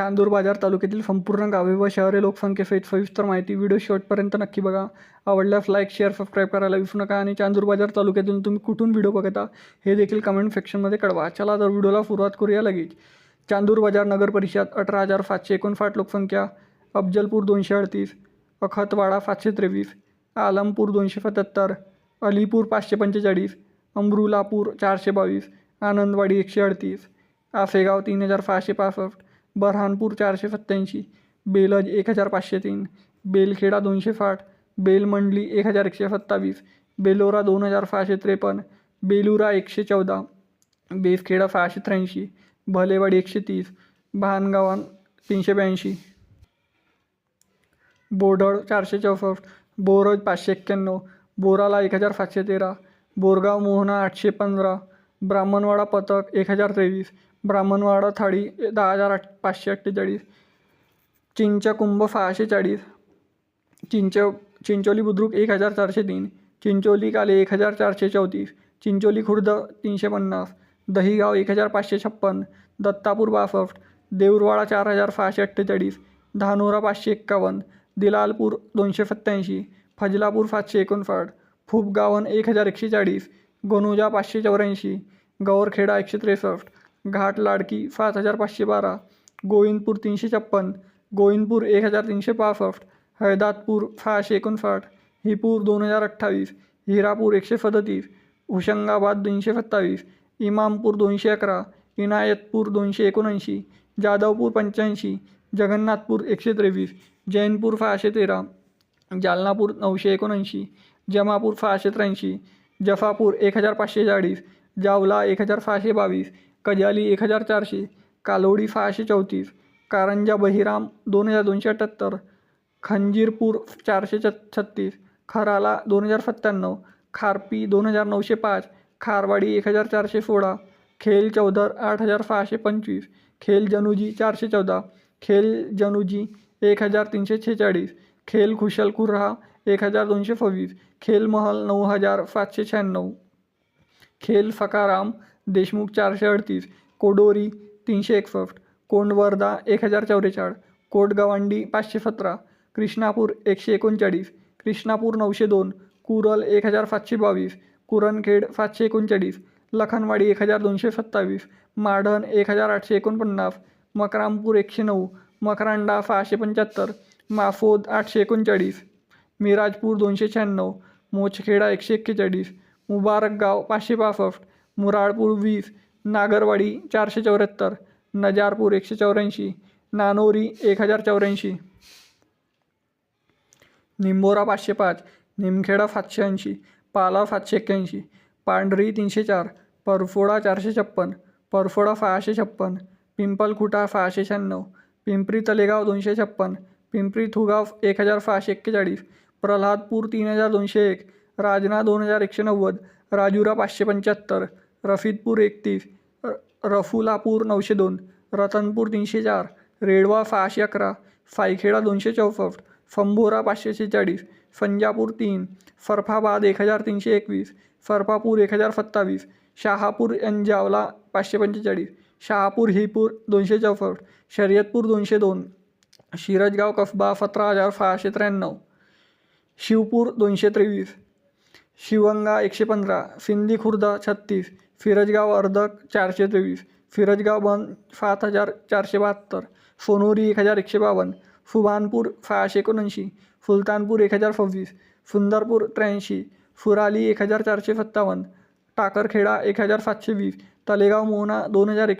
चांदूर बाजार तालुक्यातील संपूर्ण गावे व शहरे लोकसंख्येसहित सविस्तर माहिती व्हिडिओ शेवटपर्यंत नक्की बघा. आवडल्यास लाईक शेअर सबस्क्राईब करायला विसरू नका आणि चांदूर बाजार तालुक्यातून तुम्ही कुठून व्हिडिओ बघता हे देखील कमेंट सेक्शनमध्ये कळवा. चला तर व्हिडिओला सुरुवात करूया लगेच. चांदूर बाजार नगर परिषद अठरा हजार सातशे एकोणसाठ लोकसंख्या अफजलपूर दोनशे अडतीस अखतवाडा सातशे त्रेवीस आलमपूर दोनशे सत्याहत्तर अलीपूर पाचशे पंचेचाळीस अमरुलापूर चारशे बावीस आनंदवाडी एकशे अडतीस आसेगाव तीन हजार सहाशे पासष्ट बऱ्हाणपूर चारशे सत्त्याऐंशी बेलज एक हजार पाचशे तीन बेलखेडा दोनशे साठ बेलमंडली एक हजार एकशे सत्तावीस बेलोरा दोन हजार सहाशे त्रेपन्न बेलुरा एकशे चौदा बेसखेडा सहाशे त्र्याऐंशी भलेवाडी एकशे तीस भानगावान तीनशे ब्याऐंशी. बोडळ चारशे चौसष्ट बोरज पाचशे एक्क्याण्णव बोराला एक हजार सातशे तेरा बोरगाव मोहना आठशे पंधरा ब्राह्मणवाडा पथक एक हजार तेवीस ब्राह्मणवाडा थाळी दहा हजार आठ पाचशे अठ्ठेचाळीस. चिंचकुंभ सहाशे चाळीस. चिंच चिंचोली बुद्रुक एक हजार चारशे तीन. चिंचोली काले एक हजार चारशे चौतीस. चिंचोली खुर्द तीनशे पन्नास. दहीगाव एक हजार पाचशे छप्पन. दत्तापूर बासष्ट. देऊरवाडा चार हजार सहाशे अठ्ठेचाळीस. धानोरा पाचशे एक्कावन्न. दिलालपूर दोनशे सत्त्याऐंशी. फजलापूर सातशे एकोणसाठ. फुपगावन एक हजार एकशे चाळीस. गणुजा पाचशे चौऱ्याऐंशी. गौरखेडा एकशे त्रेसष्ट. घाट लाडकी सात हजार पाचशे बारा. गोविंदपूर तीनशे छप्पन. गोविंदपूर एक हजार तीनशे पासष्ट. हैदातपूर सहाशे एकोणसाठ. हिपूर दोन हजार अठ्ठावीस. हिरापूर एकशे सदतीस. हुशंगाबाद दोनशे सत्तावीस. इमामपूर दोनशे अकरा. इनायतपूर दोनशे एकोणऐंशी. जाधवपूर पंच्याऐंशी. जगन्नाथपूर एकशे त्रेवीस जैनपूर सहाशे तेरा. जालनापूर नऊशे एकोणऐंशी. जमापूर सहाशे त्र्याऐंशी. जफापूर एक हजार पाचशे चाळीस. जावला एक हजार सहाशे बावीस. कजाली एक हजार चारशे कालोडी सहाशे चौतीस कारंजा बहिराम दोन हजार दोनशे अठ्ठ्याहत्तर खंजीरपूर चारशे छ छत्तीस खराला दोन हजार सत्त्याण्णव खारपी दोन हजार नऊशे पाच खारवाडी एक हजार चारशे सोळा खेल चौधर आठ हजार सहाशे पंचवीस खेल जनुजी चारशे चौदा खेल जनुजी एक हजार तीनशे छेचाळीस खेल खुशल कुर्हा एक हजार दोनशे सव्वीस खेल महल नऊ हजार सातशे शहाण्णव. खेल फकाराम देशमुख चारशे अडतीस कोडोरी तीनशे एकसष्ट कोंडवर्धा एक हजार चौवेचाळ कोटगवांडी पाचशे सतरा कृष्णापूर एकशे एकोणचाळीस कृष्णापूर नऊशे दोन कुरल एक हजार सातशे बावीस कुरणखेड सातशे एकोणचाळीस लखनवाडी एक हजार दोनशे सत्तावीस माढण एक हजार आठशे एकोणपन्नास मकरामपूर एकशे नऊ मकरांडा सहाशे पंच्याहत्तर माफोद आठशे एकोणचाळीस मिराजपूर दोनशे शहाण्णव मोचखेडा एकशे एक्केचाळीस मुबारकगाव पाचशे पासष्ट मुराळपूर वीस नागरवाडी चारशे चौऱ्याहत्तर नजारपूर एकशे चौऱ्याऐंशी नानोरी एक हजार चौऱ्याऐंशी. निंबोरा पाचशे पाच निमखेडा सातशे ऐंशी पाला सातशे एक्क्याऐंशी पांढरी तीनशे चार परफोडा चारशे छप्पन परफोडा सहाशे छप्पन पिंपलखुटा सहाशे शहाण्णव पिंपरी तलेगाव दोनशे छप्पन पिंपरी थुगाव एक हजार सहाशे एक्केचाळीस प्रल्हादपूर तीन हजार दोनशे एक राजना दोन हजार एकशे नव्वद राजुरा पाचशे पंच्याहत्तर रफितपूर एकतीस र रफुलापूर नऊशे दोन रतनपूर तीनशे चार रेडवा सहाशे अकरा सायखेडा दोनशे चौसष्ट फंबोरा पाचशे शेहेचाळीस संजापूर तीन फरफाबाद एक हजार तीनशे एकवीस फरफापूर एक हजार सत्तावीस शहापूर अंजावला पाचशे पंचेचाळीस शहापूर हिपूर दोनशे चौसष्ट शर्यतपूर दोनशे दोन शिरजगाव कसबा सतरा हजार सहाशे त्र्याण्णव शिवपूर दोनशे तेवीस शिवंगा एकशे पंधरा सिंदी खुर्द छत्तीस फिरजगाव अर्धक चारशे तेवीस फिरजगाव बन सात हजार चारशे बहात्तर सोनोरी एक हजार एकशे बावन्न फुबानपूर सहाशे एकोणऐंशी सुलतानपूर एक हजार सव्वीस सुंदरपूर त्र्याऐंशी फुराली एक हजार चारशे सत्तावन्न टाकरखेडा एक हजार सातशे वीस तलेगाव मोहना दोन हजार एक